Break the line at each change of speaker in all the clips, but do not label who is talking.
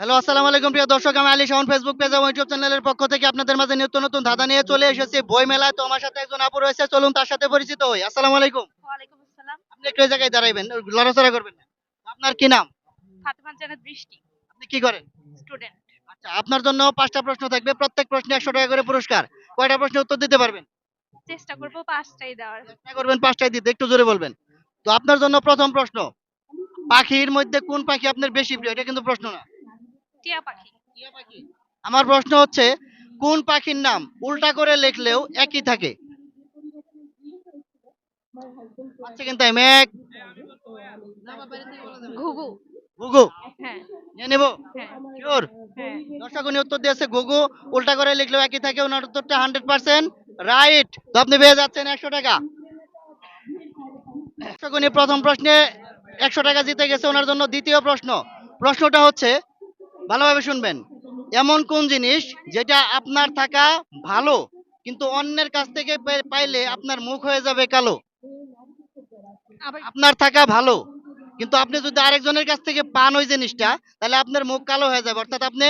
Hello আসসালামু আলাইকুম প্রিয় দর্শক আমি আলী শাহন ফেসবুক পেজ এবং ইউটিউব চ্যানেলের পক্ষ থেকে আপনাদের মাঝে নিত্য নতুন ধাঁধা নিয়ে চলে এসেছি। বই মেলায় তো আমার সাথে একজন আপু রয়েছে চলুন তার সাথে পরিচিত হই। আসসালামু আলাইকুম। আপনি একটু এই জায়গায় দাঁড়াইবেন লড়াচড়া করবেন না। আপনার কি নাম?
ফাতেমা জান্নাত বৃষ্টি।
আপনি কি করেন?
স্টুডেন্ট।
আচ্ছা আপনার জন্য পাঁচটা প্রশ্ন থাকবে প্রত্যেক প্রশ্নে একশো টাকা করে পুরস্কার। কয়টা প্রশ্নের উত্তর দিতে পারবেন?
চেষ্টা করব পাঁচটাই দেওয়ার।
চেষ্টা করবেন পাঁচটায় দিতে একটু জোরে বলবেন। তো আপনার জন্য প্রথম প্রশ্ন পাখির মধ্যে কোন পাখি আপনার বেশি প্রিয়? এটা কিন্তু প্রশ্ন না।
টিয়া পাখি।
আমার প্রশ্ন হচ্ছে কোন পাখির নাম উল্টা করে লিখলেও একই থাকে? আচ্ছা
ঘুঘু। হ্যাঁ।
নেব?
হ্যাঁ।
শিওর?
হ্যাঁ।
দর্শক উনি উত্তর দিয়েছে গুগু উল্টা করে লিখলেও একই থাকে ওনার উত্তরটা হান্ড্রেড পার্সেন্ট রাইট। তো আপনি পেয়ে যাচ্ছেন একশো টাকা। দর্শক উনি প্রথম প্রশ্নে একশো টাকা জিতে গেছে ওনার জন্য দ্বিতীয় প্রশ্ন। প্রশ্নটা হচ্ছে ভালোভাবে শুনবেন। এমন কোন জিনিস যেটা আপনার থাকা ভালো কিন্তু অন্যের কাছ থেকে পাইলে আপনার মুখ হয়ে যাবে কালো। আপনার থাকা ভালো কিন্তু আপনি যদি আরেকজনের কাছ থেকে পান ওই জিনিসটা তাহলে আপনার মুখ কালো হয়ে যাবে। অর্থাৎ আপনি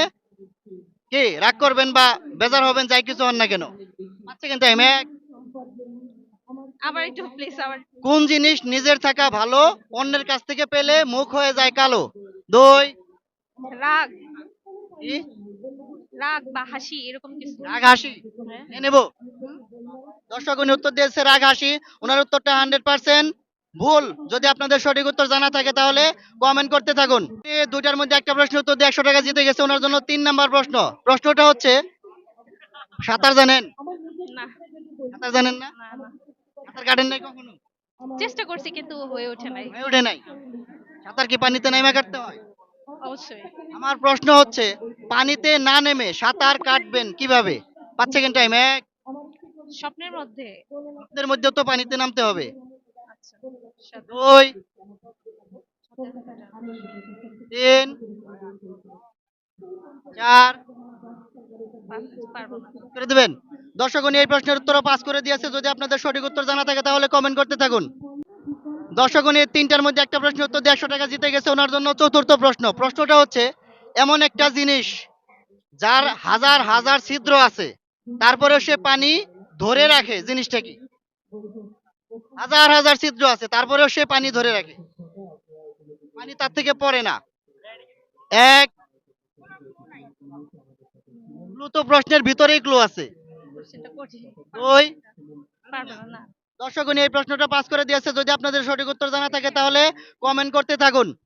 কি রাগ করবেন বা বেজার হবেন যাই কিছু হন না কেন? কিন্তু এম এক,
আবার একটু প্লিজ আবার।
কোন জিনিস নিজের থাকা ভালো অন্যের কাছ থেকে পেলে মুখ হয়ে যায় কালো? দুই।
রাগ? রাগ বা হাসি এরকম কিছু?
রাগ হাসি। নেব। দর্শক উনি উত্তর দিয়েছে রাগ হাসি। ওনার উত্তরটা হান্ড্রেড পার্সেন্ট ভুল। যদি আপনাদের সঠিক উত্তর জানা থাকে তাহলে কমেন্ট করতে থাকুন। দুইটার মধ্যে একটা প্রশ্ন উত্তর দিয়ে একশো টাকা জিতে গেছে। ওনার জন্য তিন নাম্বার প্রশ্ন। প্রশ্নটা হচ্ছে সাঁতার জানেন?
না।
সাঁতার জানেন না? সাঁতার কাটেন নাই কখনো?
চেষ্টা করছি কিন্তু হয়ে ওঠে নাই।
হয়ে ওঠে নাই। সাঁতার কি পানিতে নেমে কাটতে হয়?
অবশ্যই।
আমার প্রশ্ন হচ্ছে পানিতে না নেমে সাঁতার কাটবেন কীভাবে? পাঁচ সেকেন্ড টাইম এক।
স্বপ্নের মধ্যে।
আপনাদের মধ্যেও তো পানিতে নামতে হবে।
আচ্ছা
দুই। তিন। চার। করে দেবেন? দর্শক এই প্রশ্নের উত্তর পাস করে দিয়েছে। যদি আপনাদের সঠিক উত্তর জানা থাকে তাহলে কমেন্ট করতে থাকুন। দর্শক উনি তিনটার মধ্যে একটা প্রশ্নের উত্তর একশো টাকা জিতে গেছে ওনার জন্য চতুর্থ প্রশ্ন। প্রশ্নটা হচ্ছে এমন একটা জিনিস যার হাজার হাজার ছিদ্র আছে তারপরেও সে পানি ধরে রাখে জিনিসটা কি? হাজার হাজার ছিদ্র আছে তারপরেও সে পানি ধরে রাখে। পানি তার থেকে পড়ে না। এক তো প্রশ্নের ভিতরেই ক্লু আছে।
কোশ্চেনটা কঠিন
দুই
পারব না না
দর্শক এই প্রশ্নটা পাস করে দিয়েছে। যদি আপনাদের সঠিক উত্তর জানা থাকে, তাহলে কমেন্ট করতে থাকুন।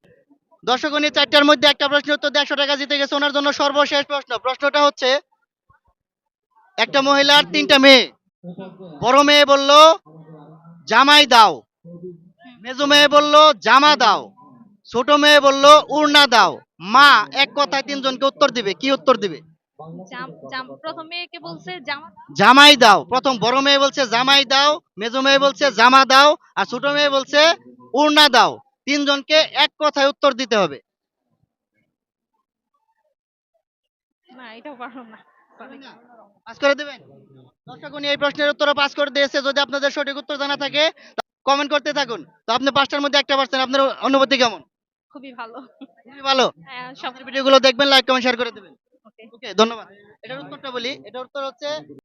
দর্শক, উনি চারটার মধ্যে একটা প্রশ্নের উত্তর একশো টাকা জিতে গেছে। ওনার জন্য সর্বশেষ প্রশ্ন। প্রশ্নটা হচ্ছে, একটা মহিলার তিনটা মেয়ে। বড় মেয়ে বলল, জামাই দাও। মেজো মেয়ে বলল, জামা দাও। ছোট মেয়ে বলল, উড়না দাও। মা এক কথায় তিনজনকে উত্তর দিবে। কি উত্তর দিবে? জামাই দাও। প্রথম বড় মেয়ে বলছে জামাই দাও। মেজো মেয়ে বলছে জামা দাও। আর ছোট মেয়ে বলছে উড়না দাও। তিনজনকে এক কথায় উত্তর দিতে হবে। পাস করে দেবেন? দর্শক উনি এই প্রশ্নের উত্তর পাস করে দিয়েছে। যদি আপনাদের সঠিক উত্তর জানা থাকে কমেন্ট করতে থাকুন। তো আপনি পাঁচটার মধ্যে একটা পারছেন। আপনার অনুভূতি কেমন?
খুবই ভালো।
খুবই ভালো।
হ্যাঁ, সব
ভিডিওগুলো দেখবেন লাইক কমেন্ট শেয়ার করে দেবেন। ওকে ধন্যবাদ। এটার উত্তরটা বলি। এটার উত্তর হচ্ছে